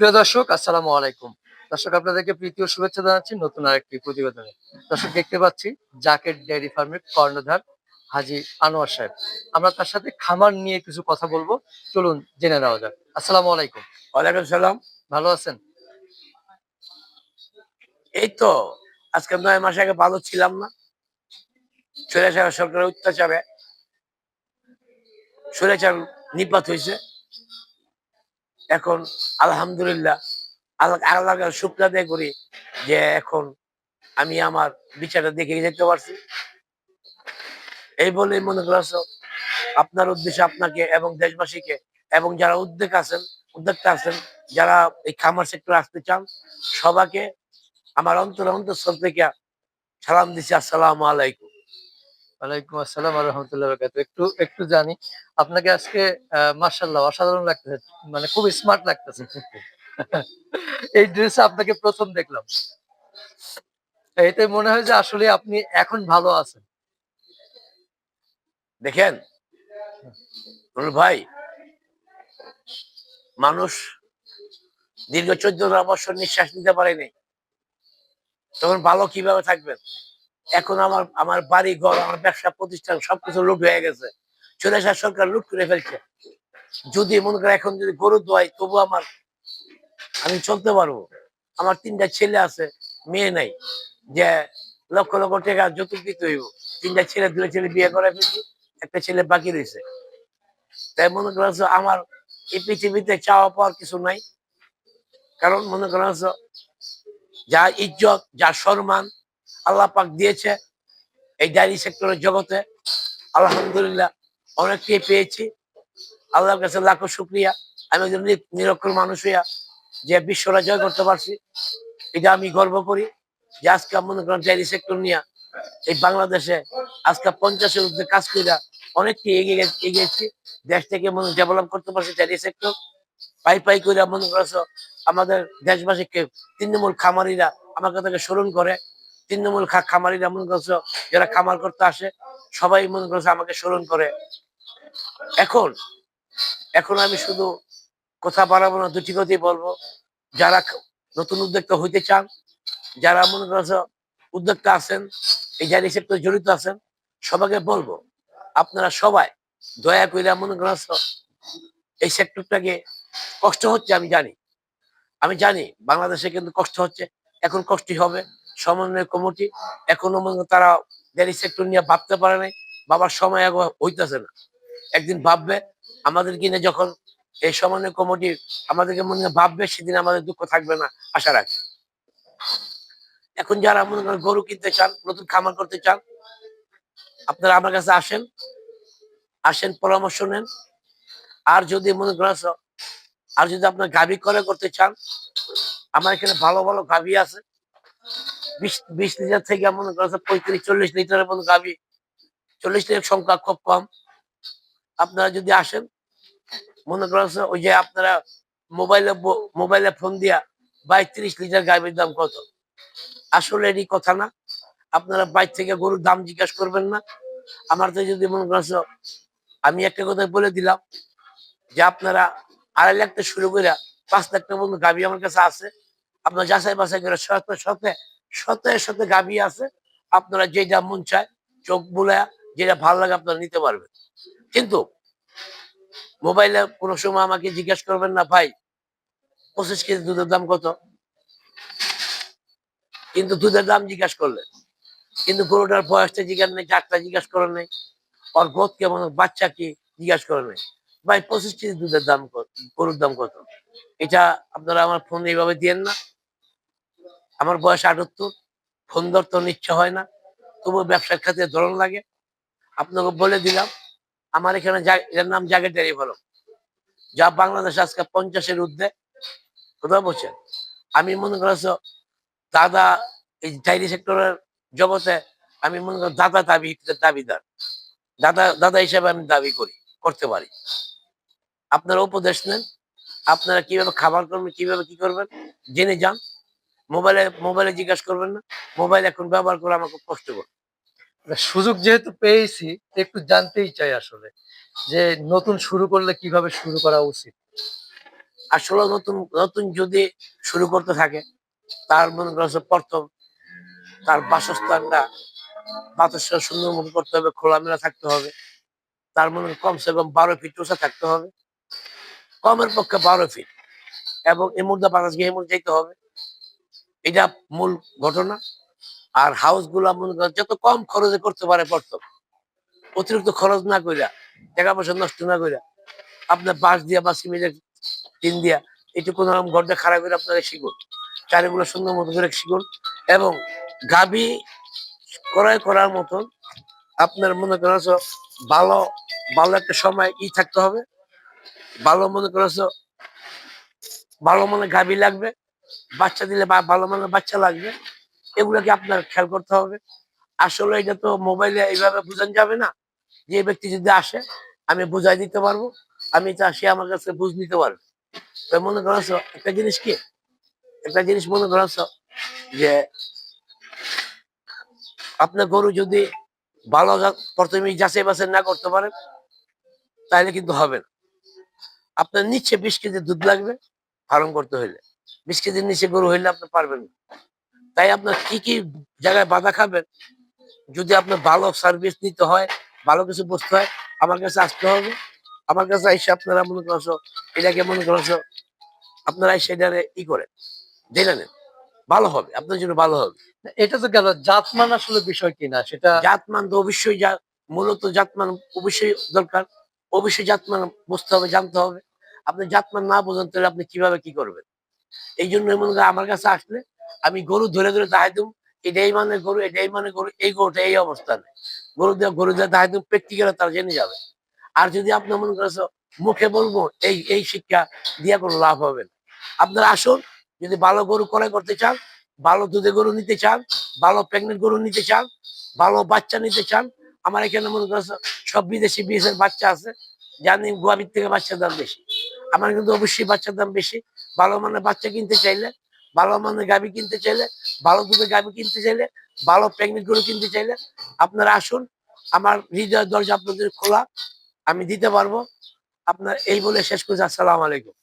প্রিয় দর্শক আসসালামু আলাইকুম। দর্শক আপনাদেরকে প্রীতি ও শুভেচ্ছা জানাচ্ছি নতুন আরেকটি প্রতিবেদনে। দর্শক দেখতে পাচ্ছি জাকেট ডেয়ারি ফার্মের কর্ণধার হাজি আনোয়ার সাহেব। আমরা তার সাথে খামার নিয়ে কিছু কথা বলব। চলুন জেনে নেওয়া যাক। আসসালামু আলাইকুম। ওয়ালাইকুম সালাম। ভালো আছেন? এই তো আজকে নয় মাস আগে ভালো ছিলাম না। স্বৈরাচার সরকারের অত্যাচারে স্বৈরাচার নিপাত হয়েছে। এখন আলহামদুলিল্লাহ, আল্লাহ আল্লাহকে শুক্র আদায় করি যে এখন আমি আমার বিচারটা দেখে যেতে পারছি। এই বলে মনে করছ আপনার উদ্দেশ্যে আপনাকে এবং দেশবাসীকে এবং যারা উদ্যোগ আছেন, উদ্যোক্তা আছেন, যারা এই খামার সেক্টরে আসতে চান, সবাইকে আমার অন্তর অন্তর সব থেকে সালাম দিচ্ছি, আসসালামু আলাইকুম। ওয়ালাইকুম আসসালাম রহমতুল্লাহ বরকাত একটু একটু জানি আপনাকে আজকে মার্শাল্লাহ অসাধারণ লাগতেছে মানে খুব স্মার্ট লাগতেছে। এই ড্রেস আপনাকে প্রথম দেখলাম। এতে মনে হয় যে আসলে আপনি এখন ভালো আছেন। দেখেন ভাই মানুষ দীর্ঘ চোদ্দ বছর নিঃশ্বাস নিতে পারেনি। তখন ভালো কীভাবে থাকবেন? এখন আমার আমার বাড়ি ঘর আমার ব্যবসা প্রতিষ্ঠান সবকিছু লুট হয়ে গেছে। চলে আসা সরকার লুট করে ফেলছে। যদি মনে করে এখন যদি গরু দোয়াই, তবু আমার, আমি চলতে পারব। আমার তিনটা ছেলে আছে, মেয়ে নাই। যে লক্ষ লক্ষ টাকা যৌতুক দিতে হইব। তিনটা ছেলে, দুটো ছেলে বিয়ে করে ফেলছি, একটা ছেলে বাকি রয়েছে। তাই মনে করছ আমার এই পৃথিবীতে চাওয়া পাওয়ার কিছু নাই। কারণ মনে করছ যা ইজ্জত, যা সম্মান আল্লাহ পাক দিয়েছে এই ডায়েরি সেক্টরের জগতে। আলহামদুলিল্লাহ অনেকটাই পেয়েছি। আল্লাহর কাছে লাখো শুক্রিয়া। আমি একজন নিরক্ষর মানুষ হইয়া যে বিশ্বরা জয় করতে পারছি, এটা আমি গর্ব করি যে আজকে মনে করেন ডায়েরি সেক্টর নিয়ে এই বাংলাদেশে আজকে পঞ্চাশের মধ্যে কাজ করিয়া অনেকটি এগিয়ে এগিয়েছি দেশ থেকে মনে ডেভেলপ করতে পারছি ডায়েরি সেক্টর। পাই পাই করে মনে করছ, আমাদের দেশবাসীকে তৃণমূল খামারিরা আমাকে তাকে স্মরণ করে। তৃণমূল খামারিরা মনে করছ, যারা খামার করতে আসে, সবাই মনে করছে আমাকে স্মরণ করে। এখন এখন আমি শুধু কথা বাড়াবো না, দুটি কথাই বলব। যারা নতুন উদ্যোক্তা হইতে চান, যারা মনে করছ উদ্যোক্তা আছেন, এই জারি সেক্টর জড়িত আছেন, সবাইকে বলব, আপনারা সবাই দয়া করে মনে করছ, এই সেক্টরটাকে কষ্ট হচ্ছে আমি জানি। আমি জানি বাংলাদেশে কিন্তু কষ্ট হচ্ছে, এখন কষ্টই হবে। সমন্বয় কমিটি, এখনও তারা ডেয়ারি সেক্টর নিয়ে ভাবতে পারে নাই। বাবার সময় এখন হইতেছে না। একদিন ভাববে, আমাদের কিনে যখন এই সমন্বয় কমিটি আমাদেরকে মনে ভাববে, সেদিন আমাদের দুঃখ থাকবে না, আশা রাখি। এখন যারা মনে করেন গরু কিনতে চান, নতুন খামার করতে চান, আপনারা আমার কাছে আসেন আসেন, পরামর্শ নেন। আর যদি মনে করেন আর যদি আপনার গাভী করে করতে চান, আমার এখানে ভালো ভালো গাভী আছে। বিশ বিশ লিটার থেকে মনে করেন পঁয়ত্রিশ, চল্লিশ লিটারের মতো গাভী। চল্লিশ লিটার সংখ্যা খুব কম। আপনারা যদি আসেন, মনে করেন ওই যে আপনারা মোবাইলে মোবাইলে ফোন দিয়া বাইশ ত্রিশ লিটার গাভীর দাম কত? আসলে এরই কথা না। আপনারা বাইর থেকে গরুর দাম জিজ্ঞাসা করবেন না। আমার তো যদি মনে করেন আমি একটা কথা বলে দিলাম যে আপনারা আড়াই লাখ শুরু করে পাঁচ লাখ টাকা গাভী আমার কাছে আছে। আপনার যাচাই বাছাই করে শতে শতে সাথে গাভী আছে, আপনারা যেটা মন চায় চোখ বুলে যেটা ভালো লাগে আপনারা নিতে পারবেন। কিন্তু মোবাইলে কোনো সময় আমাকে জিজ্ঞেস করবেন না, ভাই, পঁচিশ কেজি দুধের দাম কত? কিন্তু দুধের দাম জিজ্ঞাসা করলেন। কিন্তু গরুটার বয়সটা জিজ্ঞাসা নেই জাতটা জিজ্ঞাসা করেন নেই। ওর গোদ কেমন বাচ্চা কি জিজ্ঞাসা করেন নাই। ভাই, পঁচিশ কেজি দুধের দাম গরুর দাম কত? এটা আপনারা আমার ফোন এইভাবে দিয়েন না। আমার বয়স আটাত্তর, ফোন ধরতে ইচ্ছা হয় না তবু ব্যবসার খাতে ধরন লাগে। আপনাকে বলে দিলাম, আমার এখানে এর নাম জাগেটারি ফলক যা বাংলাদেশ আজকে পঞ্চাশের ঊর্ধ্বে কথা বলছেন? আমি মনে করছ দাদা এই ডায়েরি সেক্টরের জগতে আমি মনে করি দাদা দাবি, দাবিদার। দাদা দাদা হিসেবে আমি দাবি করি, করতে পারি। আপনারা উপদেশ নেন, আপনারা কীভাবে খাবার করবেন, কীভাবে কি করবেন, জেনে যান। মোবাইলে মোবাইলে জিজ্ঞাসা করবেন না। মোবাইল এখন ব্যবহার করে আমার খুব কষ্ট করে। সুযোগ যেহেতু পেয়েছি একটু জানতেই চাই আসলে যে নতুন শুরু করলে কীভাবে শুরু করা উচিত? আসলে নতুন নতুন যদি শুরু করতে থাকে তার মনে করেন যে প্রথম তার বাসস্থানটা বাতাসটা সুন্দর মতো করতে হবে খোলামেলা থাকতে হবে। তার মনে কমসে কম বারো ফিট উঁচা থাকতে হবে। কমের পক্ষে বারো ফিট এবং এই মুদ্রা বাতাস গিয়ে এমন যেতে হবে এটা মূল ঘটনা। আর হাউসগুলা মনে করেন যত কম খরচে করতে পারে প্রথম অতিরিক্ত খরচ না কইরা টাকা পয়সা নষ্ট না কইরা, আপনার বাঁশ দিয়া বা সিমেন্টের টিন দিয়া এটুকু রকম ঘরটা খারাপ করে আপনারা শিখুন। চারিগুলো সুন্দর মতো করে শিখুন এবং গাবি ক্রয় করার মতন আপনার মনে করেন যে ভালো ভালো একটা সময় ই থাকতে হবে। ভালো মনে করেন যে ভালো মনে গাবি লাগবে। বাচ্চা দিলে ভালো মানের বাচ্চা লাগবে। এগুলোকে আপনার খেয়াল করতে হবে। আসলে এটা তো মোবাইলে এইভাবে বোঝানো যাবে না যে ব্যক্তি যদি আসে, আমি বুঝাই দিতে পারব। আমি চাষি আমার কাছে বুঝ নিতে পারবে তো মনে করেছ একটা জিনিস কি? একটা জিনিস মনে করেছ যে, আপনার গরু যদি ভালো প্রথমে যাচাই বাছাই না করতে পারেন তাহলে কিন্তু হবে না। আপনার নিচে বিশ কেজি দুধ লাগবে, ফার্ম করতে হইলে। বিশ কেজির নিচে গরু হইলে আপনি পারবেন না। তাই আপনার কি কি জায়গায় বাধা খাবেন? যদি আপনার ভালো সার্ভিস নিতে হয় ভালো কিছু বুঝতে হয় আমার কাছে আসতে হবে। আমার কাছে এসে আপনারা মনে করছ এটাকে মনে করছ আপনারা এসে এটারে ই করে জেনে নেন। ভালো হবে আপনার জন্য ভালো হবে। এটা তো গেল জাতমান আসলে বিষয় কিনা সেটা জাতমান তো অবশ্যই মূলত জাতমান অবশ্যই দরকার। অবশ্যই জাতমান বুঝতে হবে জানতে হবে। আপনি জাতমান না বোঝেন তাহলে আপনি কীভাবে কি করবেন? এই জন্য আমার কাছে আসলে আমি গরু ধরে ধরে দাহাই দেবো এটাই মানে গরু, এটাই মানে গরু, এই গরুটা এই অবস্থানে। গরু দিয়ে গরু দিয়ে দাহাই দেবো প্র্যাকটিক্যালে তারা জেনে যাবে। আর যদি আপনি মনে করেছ মুখে বলব, এই এই শিক্ষা দিয়ে কোনো লাভ হবে না। আপনারা আসুন, যদি ভালো গরু ক্রয় করতে চান, ভালো দুধে গরু নিতে চান, ভালো প্রেগনেন্ট গরু নিতে চান, ভালো বাচ্চা নিতে চান, আমার এখানে মনে করছ সব বিদেশি বিদেশের বাচ্চা আছে, জানি গোয়াবির থেকে বাচ্চার দাম বেশি। আমার কিন্তু অবশ্যই বাচ্চার দাম বেশি। ভালো মানের বাচ্চা কিনতে চাইলে, ভালো মানের গাবি কিনতে চাইলে, ভালো দুধের গাবি কিনতে চাইলে, ভালো প্রেগনেন্ট গরু কিনতে চাইলে, আপনারা আসুন, আমার হৃদয় দরজা আপনাদের খোলা, আমি দিতে পারব। আপনার এই বলে শেষ করছি, আসসালাম আলাইকুম।